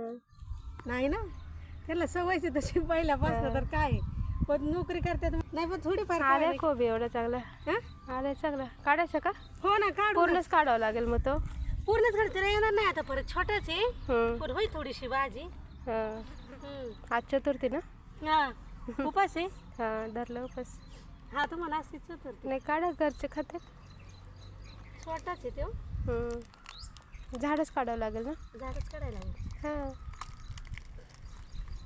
नाही ना? त्याला सवयच तशी. पहिल्यापासून तर काय पण नोकरी करतात. नाही पण थोडीफार आलाय कळाली. कोबी एवढं चांगला हा? आलाय चांगला काढायचं का? हो ना काढ पूर्णच काढावं लागेल मग तो. पूर्णच काढते येणार नाही आता परत. छोटाच आहे. पण होई थोडीशी भाजी. हा. आज चतुर्थी ना? हा. उपास आहे? हा धरलं उपास. हा तुम्हाला असते चतुर्थी. नाही काढा घरचे खाते छोटाच आहे तो. झाडच काढावं लागेल ना? झाडच काढायला लागेल. हा.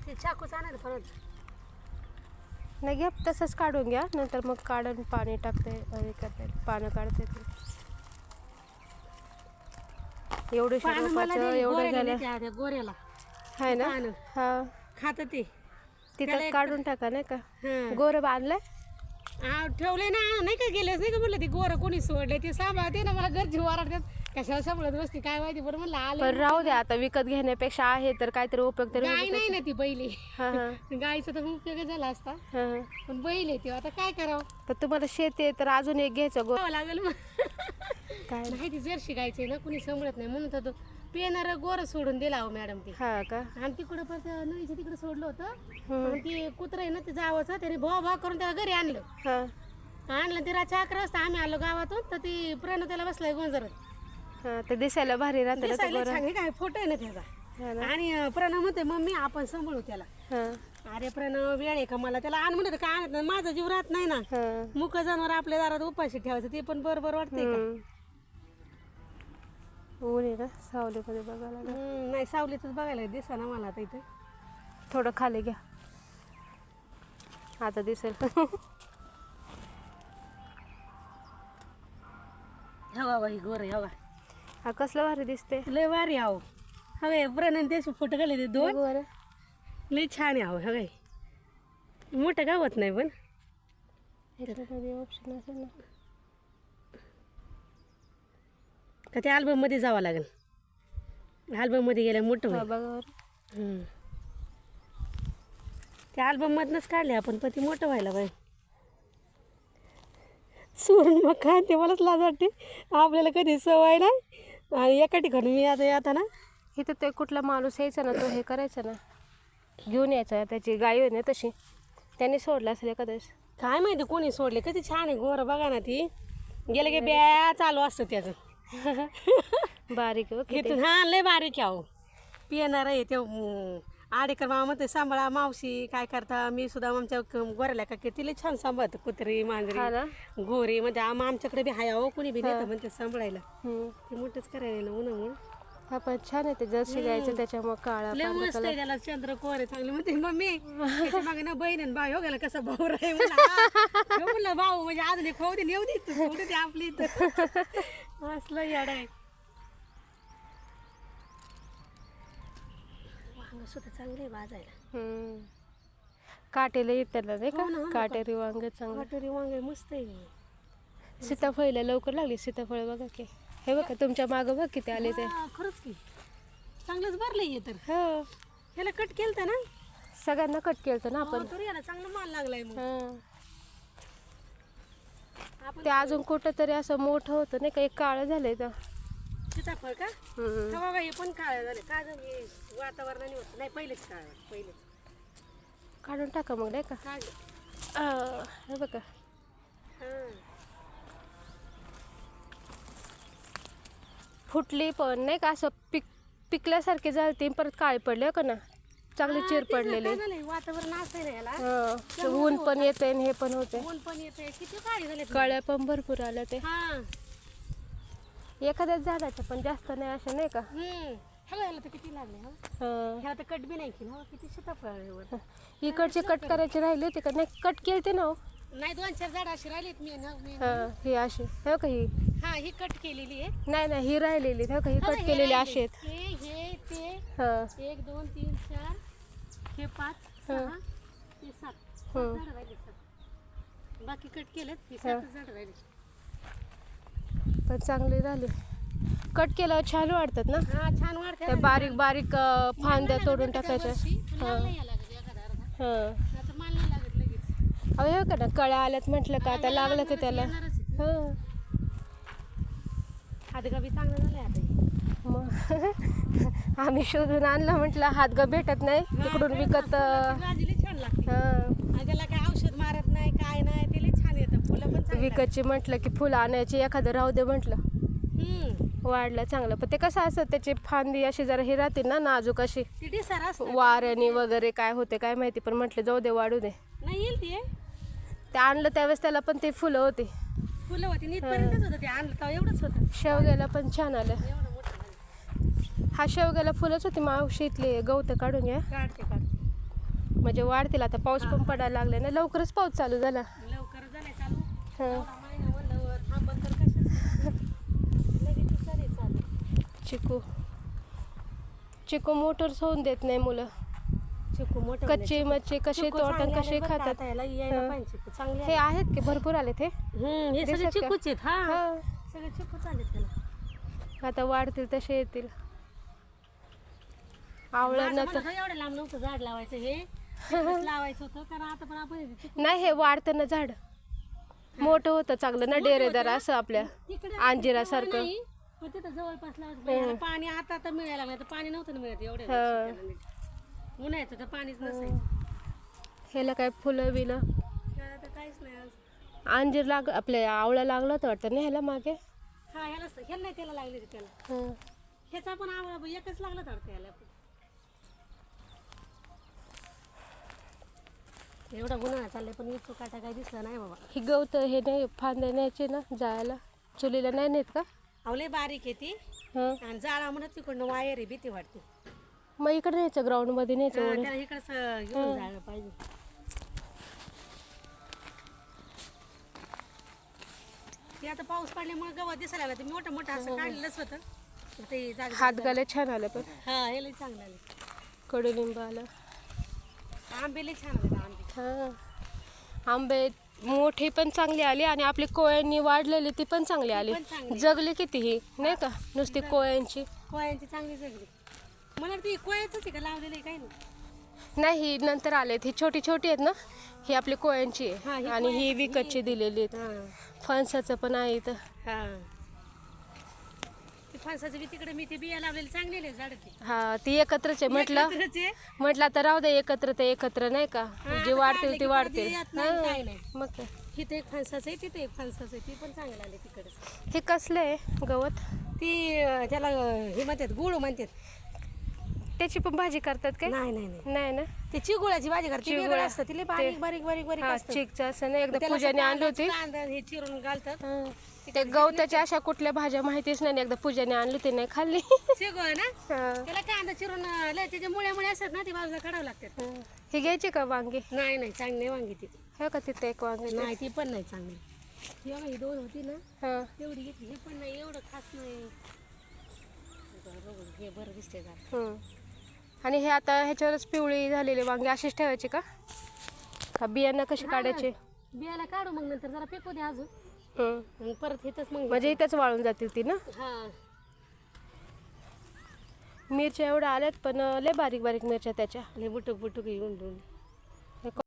ते चाकूच आणायला परत. नाही घ्या तसंच काढून घ्या. नंतर मग काढून पाणी टाकते हे करते पानं काढते ते. एवढे पानं मला एवढं गोऱ्याला झालं. देते आता, गोऱ्याला. आहे ना? पानं. हा. खात ते. त्याला तिथं एक- काढून टाका नाही का? हा. गोरं बांधलंय? ठेवले ना नाही का गेलेच नाही का म्हणलं ते गोरं कोणी सोडले ते सांभाळते ना मला घरची वारडतात कशाला सांभाळत बसते? काय माहिती बरं म्हणलं आलं पण राहू द्या आता विकत घेण्यापेक्षा आहे तर काहीतरी उपयोग तरी गाय नाही त्याचा. ना ती बैली हा हा. गायचा तर उपयोग झाला असता. हा हा. पण बैल आहे ती आता काय करावं? पण तुम्हाला शेत आहे तर अजून एक घ्यायचं गो. करावं लागेल मग. काय? नाही ती जर्शी गायचे ना कुणी सांभाळत नाही म्हणून तर पेनार गोर सोडून दिला हो मॅडम ती. हा का? आणि तिकडं पण त्या नळीच्या तिकडे सोडलं होतं. आणि ते कुत्र आहे ना ते जावाचं त्याने भो भा करून त्याला घरी आणलं. हा. आणलं ते रात्री अकरा वाजता आम्ही आलो गावातून तर ती प्रणव त्याला बसलाय गोंजरत. हा ते दिसायला भारी राहतं ना ते दिसायला गोरं छान हे काय? फोटो आहे ना त्याचा. ना. आणि अं, प्रणव म्हणते मम्मी आपण सांभाळू त्याला. हा. अरे प्रणव वेळ आहे का मला? त्याला आण म्हणत काय आणत नाही? माझा जीव राहत नाही ना. हा. मुक जनावर आपल्या दारात उपाशी ठेवायचं ते पण बरोबर वाटतंय का? हम्म. ऊन आहे ना सावलीमध्ये बघायला लागेल. हम्म, नाही सावलीतच बघायला दिसा ना मला आता इथं. थोडं खाली घ्या. आता दिसेल. हवा बाई गोर हवा हा कसलं भारी दिसते लय भारी आहो हवे प्रणव त्याचे फोटो काढले ते दोन. बरं. लय छान आहे हवे. मोठं गावात नाही पण. ऑप्शन असेल ना. का त्या अल्बममध्ये जावं लागेल. अल्बममध्ये गेल्या मोठं हा होईल. बघा बरं. हम्म. त्या अल्बम मधनच काढले आपण पण ती मोठं व्हायला पाहिजे. सोडून मग काय ते मलाच लाज वाटते. आपल्याला कधी सवय नाही. आणि एका ठिकाणी मी आता आता ना? इथं ते कुठला माणूस यायचा ना तो हे करायचा ना. घेऊन यायचा त्याची गाय आहे ना तशी. त्याने सोडला असेल वेळेस. काय माहिती कोणी सोडले? किती छान आहे गोर बघा ना ती. गेलं की ब्या चालू असतं त्याचं. बारीक बघ किती. हा लय बारीक आहे अहो. पिणार आहे ते आडेकर मामा म्हणते सांभाळा मावशी काय करता? मी सुद्धा आमच्या गोऱ्याला का तिला छान सांभाळतं कुत्री हा मांजरी ना? गोरी म्हणजे आम आमच्याकडे बी हाय अहो कोणी बी देतं म्हणते सांभाळायला. हम्म. ते मोठंच करायला ना उन्हामुळं. हा पण छान आहे ते जर्सी गायचं त्याच्यामुळे काळा लय पांढरा मस्त आहे त्याला चंद्र कोर आहे चांगले म्हणते मम्मी त्याच्यामागे ना बहीण आणि भाऊ हो गेला कसा भाऊ राही म्हणला म्हणलं भाऊ म्हणजे अजून एक होऊ दे सोडू दे आपली इथं. असलं याड आहे. वांग सुद्धा चांगले आहे भाजायला हम्म. काटेला येत त्याला नाही हो ना, हो का ना. काटेरी वांग चांगलं. कटोरी वांग मस्त आहे. सीताफळीला लवकर लागली सीताफळ बघा की. हे बघा तुमच्या मागं बघ किती आले ते. हा, खरंच की. चांगलंच भरलंय हे तर. हो. ह्याला कट केलं ना? सगळ्यांना कट केलं ना आपण आपण. तर याला चांगला माल लागलाय मग. हा. आपण ते अजून कुठं तरी असं मोठं होतं नाही का? एक काळं झालंय तर. सीताफळ का. हा बाबा हे पण काळ झाले. का झालं हे वातावरणाने होत. नाही पहिलेच काळ पहिले काढून टाका मग नाही का? काढ हे बघा. हा. फुटली पण नाही का? असं पिक पिकल्यासारखे झालते. परत काळे पडले हो का ना? चांगले चिर पडलेले. वातावरण असतंय ना याला. हा. ते ऊन पण येते हे पण होते ऊन पण येते किती काळी झाले कळ्या पण भरपूर आल्या ते. हा. एखाद्या झाडाच्या पण जास्त नाही अशा नाही का? हम्म. ह्याला याला तर किती लागले हा? हा. ह्याला तर कट बी नाही केलं हो, किती सीताफळ आहे वर. इकडचे कट करायचे राहिले होते का नाही कट केलते ना हो. नाही दोन चार झाड अशी राहिलीत मी ना मी हा ही अशी हे का ही? हा ही कट केलेली आहे. नाही नाही ही राहिलेली हे का ही हा, कट हे केलेली राहिले. अशी आहेत हे हे ते. हा. एक दोन तीन चार हे पाच सहा हे सात. सात हं. झाडं राहिले सात. बाकी कट केलेत हे हं. सातच झाडं राहिले. पण चांगली झाली. कट केल्यावर छान वाटतात ना? हा छान वाटते त्या बारीक बारीक अं, फांद्या तोडून टाकायच्या. हा. हा. अहो हे का ना कळ्या आल्यात म्हटलं का आता लागलं की त्याला. हा. बी चांगलं झालंय आता हे. मग आम्ही शोधून आणलं म्हटलं हात ग भेटत नाही. तिकडून विकत अं, छान लागते. हं. आणि त्याला काय औषध मारत नाही काय नाही ते लई छान येतं फुलं पण चांगली विकतची म्हटलं की फुलं आणायची एखादं राहू दे म्हटलं. हम्म. वाढलं चांगलं. पण ते कसं असं त्याची फांदी अशी जरा हे राहते ना नाजूक अशी. ती डिसार असतं. वाऱ्याने वगैरे काय होते काय माहिती पण म्हटलं जाऊ दे वाढू दे. नाही येईल ती ते आणलं त्यावेळेस त्याला पण ते फुलं होती. फुलं होती नीटपर्यंतच होतं ते आणलं तेव्हा एवढंच होतं. शेवग्याला पण छान आलं. एवढं मोठं झालं. हा शेवग्याला फुलंच होती मावशी इथले गवत काढून घ्या. काढते काढते. म्हणजे वाढतील आता पाऊस पण पडायला लागलाय ना लवकरच पाऊस चालू झाला. चिकू. चिकू मोटरच होऊन देत नाही मुलं. चिकू मोठे कच्ची मच्छी कशी तोटण कशी खातात? हं. चांगले हे आहेत की भरपूर आले ते हे? चिकूच आहेत हा. सगळे चिकूच आलेत त्याला. आता वाढतील तसे येतील. आवळं माझं न म्हणत होतं, एवढं लांब नव्हतं झाड लावायचं हे. लावायचं होतं कारण आता पण आपण नाही हे वाढतं ना झाड. मोठं होतं चांगलं ना डेरेदार असं आपल्या अंजिरासारखं. पण तिथं जवळपास लावायचं पण आता आता मिळायला लागलं. तर पाणी नव्हतं ना मिळत एवढे हा. उन्हायचं तर पाणीच नसायचं. ह्याला काय फुलं बिलं? त्याला तर काहीच नाही आज. अंजीर लाग आपल्या आवळा लागला होता वाटतं ना ह्याला मागे? हा ह्याला ह्याला नाही त्याला लागले त्याला. हं. ह्याचा पण आवडा एकच लागला तर त्याला एवढा गुन्हा चाललाय पण इथं काटा काही दिसला नाही बाबा. ही गवत हे नाही फांद्या न्यायचे ना जायला चुलीला नाही नेत का? आवले बारीक आहे ती. हं. आणि जाळा म्हणत तिकडनं वायर आहे भीती वाटते. मग इकडे न्यायचं ग्राउंडमध्ये न्यायचं हा, ओढून त्याला इकडं घेऊन जायला पाहिजे. ते आता पाऊस पडल्यामुळे गवत दिसायला लागलं. ते मोठं मोठं असं काढलेलंच होतं. ते जाग हात गाले छान आलं पण. हा हे लई चांगलं आलं. कडुलिंब आलं. आंबे लई छान आले आंबे. हा. आंबे मोठी पण चांगली आली आणि आपली कोयांनी वाढलेली ती पण चांगली आली. पण चांगली. जगली किती ही नाही का? नुसती कोयांची कोयांची चांगली जगली. मला वाटतं ही कोयाच आहे का? लावलेलं आहे काही नाही? नाही ही नंतर आलेत. ही छोटी छोटी आहेत ना? ही आपली कोयांची हा, आहे. ही आणि ही विकतची दिलेली आहेत. हा. फणसाचं पण आहे इथं. हा. फणसाचं बी तिकडे मी ते बिया लावलेले चांगलेले झाड ते. हा ती एकत्रच आहे म्हटलं. एकत्रच आहे. म्हटलं आता राहू दे एकत्र ते एकत्र नाही का? जे आता वाढतील काढले ते की वाढतील. परत येत नाही, हा, नाही. मग काय? इथे एक फणसाचं आहे तिथे एक फणसाचं आहे ती पण चांगलं आले तिकडे हे कसलं आहे गवत? ती अं, त्याला अं, हे म्हणतात गुळ म्हणतात. त्याची पण भाजी करतात काय? नाही नाही नाही. नाही ना? ते चिगुळाची भाजी करते चिगुळा. वेगळं असतं तिला बारीक बारीक बारीक बारीक हा असतं. चिकचं असं ना एकदा त्याला पूजाने आणली होती. कांदा हे चिरून घालतात. हा. ते गवताच्या अशा कुठल्या भाज्या माहितीच नाही एकदा पूजाने आणली होती नाही खाल्ली. चिगुळ ना? हा. त्याला कांदा चिरून अं, लय त्याच्या मुळे मुळे असतात ना ती बाजूला काढावं लागतात. हा. ही घ्यायची का वांगी? नाही नाही चांगली वांगी ती. हे का तिथे एक वांगी? नाही ती पण नाही चांगली. ही बघा, ही दोन होती ना हा. तेवढी घेतली हे पण नाही एवढं खास नाही. बरं, बघू, हे बरं दिसते जरा. हम्म. आणि हे आता ह्याच्यावरच पिवळी झालेली वांगी अशीच ठेवायची का? का बियांना कशी काढायची? बियाला काढू मग नंतर जरा पिकू दे अजून. मग परत हेच मग म्हणजे इथंच वाळून जातील ती ना? हा. मिरच्या एवढ्या आल्यात पण लय बारीक बारीक मिरच्या त्याच्या. लय बुटुक बुटुक येऊन दोन